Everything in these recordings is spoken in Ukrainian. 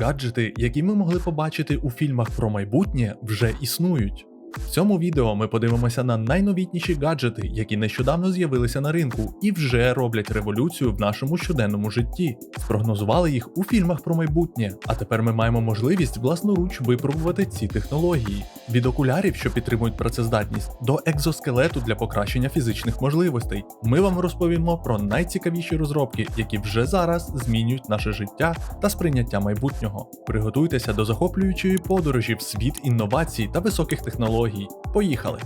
Гаджети, які ми могли побачити у фільмах про майбутнє, вже існують. В цьому відео ми подивимося на найновітніші гаджети, які нещодавно з'явилися на ринку і вже роблять революцію в нашому щоденному житті. Спрогнозували їх у фільмах про майбутнє, а тепер ми маємо можливість власноруч випробувати ці технології. Від окулярів, що підтримують працездатність, до екзоскелету для покращення фізичних можливостей. Ми вам розповімо про найцікавіші розробки, які вже зараз змінюють наше життя та сприйняття майбутнього. Приготуйтеся до захоплюючої подорожі в світ інновацій та високих технологій. Поїхали!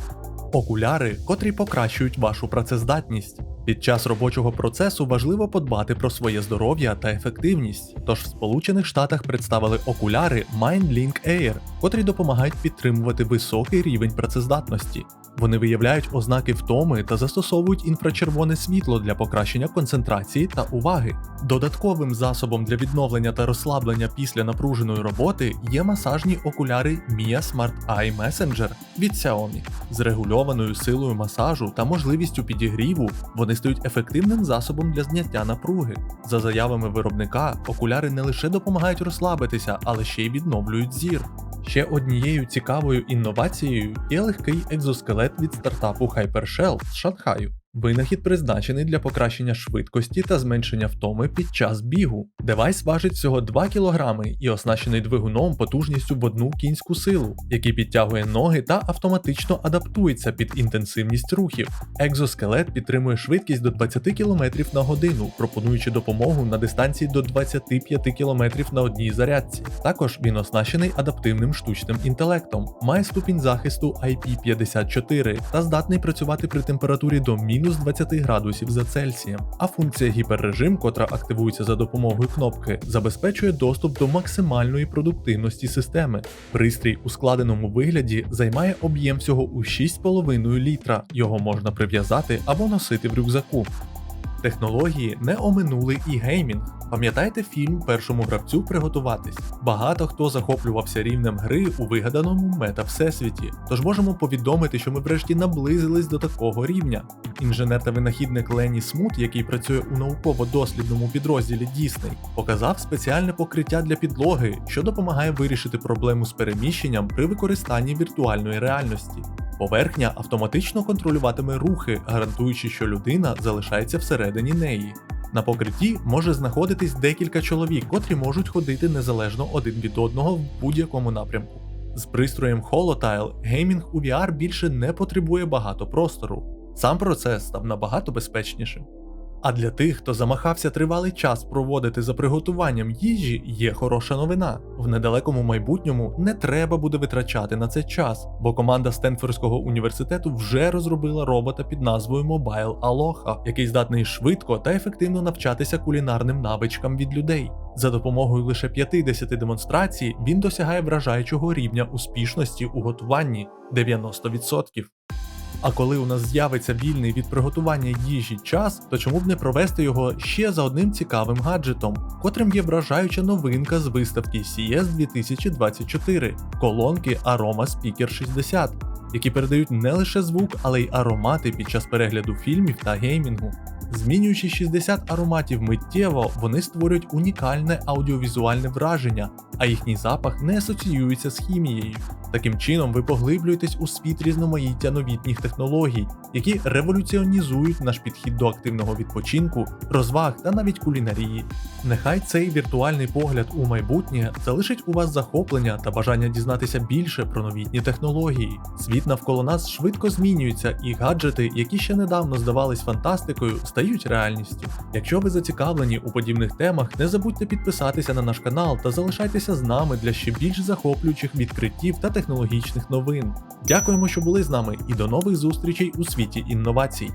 Окуляри, котрі покращують вашу працездатність. Під час робочого процесу важливо подбати про своє здоров'я та ефективність. Тож в Сполучених Штатах представили окуляри MindLink Air, котрі допомагають підтримувати високий рівень працездатності. Вони виявляють ознаки втоми та застосовують інфрачервоне світло для покращення концентрації та уваги. Додатковим засобом для відновлення та розслаблення після напруженої роботи є масажні окуляри Mia Smart Eye Messenger від Xiaomi. З регульованою силою масажу та можливістю підігріву вони стають ефективним засобом для зняття напруги. За заявами виробника, окуляри не лише допомагають розслабитися, але ще й відновлюють зір. Ще однією цікавою інновацією є легкий екзоскелет від стартапу Hypershell з Шанхаю. Винахід призначений для покращення швидкості та зменшення втоми під час бігу. Девайс важить всього 2 кг і оснащений двигуном потужністю в одну кінську силу, який підтягує ноги та автоматично адаптується під інтенсивність рухів. Екзоскелет підтримує швидкість до 20 км на годину, пропонуючи допомогу на дистанції до 25 км на одній зарядці. Також він оснащений адаптивним штучним інтелектом, має ступінь захисту IP54 та здатний працювати при температурі до мінус 20 градусів за Цельсієм. А функція гіперрежим, котра активується за допомогою кнопки, забезпечує доступ до максимальної продуктивності системи. Пристрій у складеному вигляді займає об'єм всього у 6,5 літра. Його можна прив'язати або носити в рюкзаку. Технології не оминули і геймінг. Пам'ятаєте фільм першому гравцю приготуватись? Багато хто захоплювався рівнем гри у вигаданому мета-всесвіті, тож можемо повідомити, що ми врешті наблизились до такого рівня. Інженер та винахідник Лені Смут, який працює у науково-дослідному підрозділі Disney, показав спеціальне покриття для підлоги, що допомагає вирішити проблему з переміщенням при використанні віртуальної реальності. Поверхня автоматично контролюватиме рухи, гарантуючи, що людина залишається всередині неї. На покритті може знаходитись декілька чоловік, котрі можуть ходити незалежно один від одного в будь-якому напрямку. З пристроєм Holotile геймінг у VR більше не потребує багато простору. Сам процес став набагато безпечнішим. А для тих, хто замахався тривалий час проводити за приготуванням їжі, є хороша новина. В недалекому майбутньому не треба буде витрачати на це час, бо команда Стенфордського університету вже розробила робота під назвою Mobile Aloha, який здатний швидко та ефективно навчатися кулінарним навичкам від людей. За допомогою лише 50 демонстрацій він досягає вражаючого рівня успішності у готуванні 90%. А коли у нас з'явиться вільний від приготування їжі час, то чому б не провести його ще за одним цікавим гаджетом, котрим є вражаюча новинка з виставки CES 2024 колонки Aroma Speaker 60, які передають не лише звук, але й аромати під час перегляду фільмів та геймінгу. Змінюючи 60 ароматів миттєво, вони створюють унікальне аудіовізуальне враження, а їхній запах не асоціюється з хімією. Таким чином, ви поглиблюєтесь у світ різноманіття новітніх технологій, які революціонізують наш підхід до активного відпочинку, розваг та навіть кулінарії. Нехай цей віртуальний погляд у майбутнє залишить у вас захоплення та бажання дізнатися більше про новітні технології. Світ навколо нас швидко змінюється, і гаджети, які ще недавно здавались фантастикою, стають реальністю. Якщо ви зацікавлені у подібних темах, не забудьте підписатися на наш канал та залишайтеся з нами для ще більш захоплюючих відкриттів та технологічних новин. Дякуємо, що були з нами, і до нових зустрічей у світі інновацій.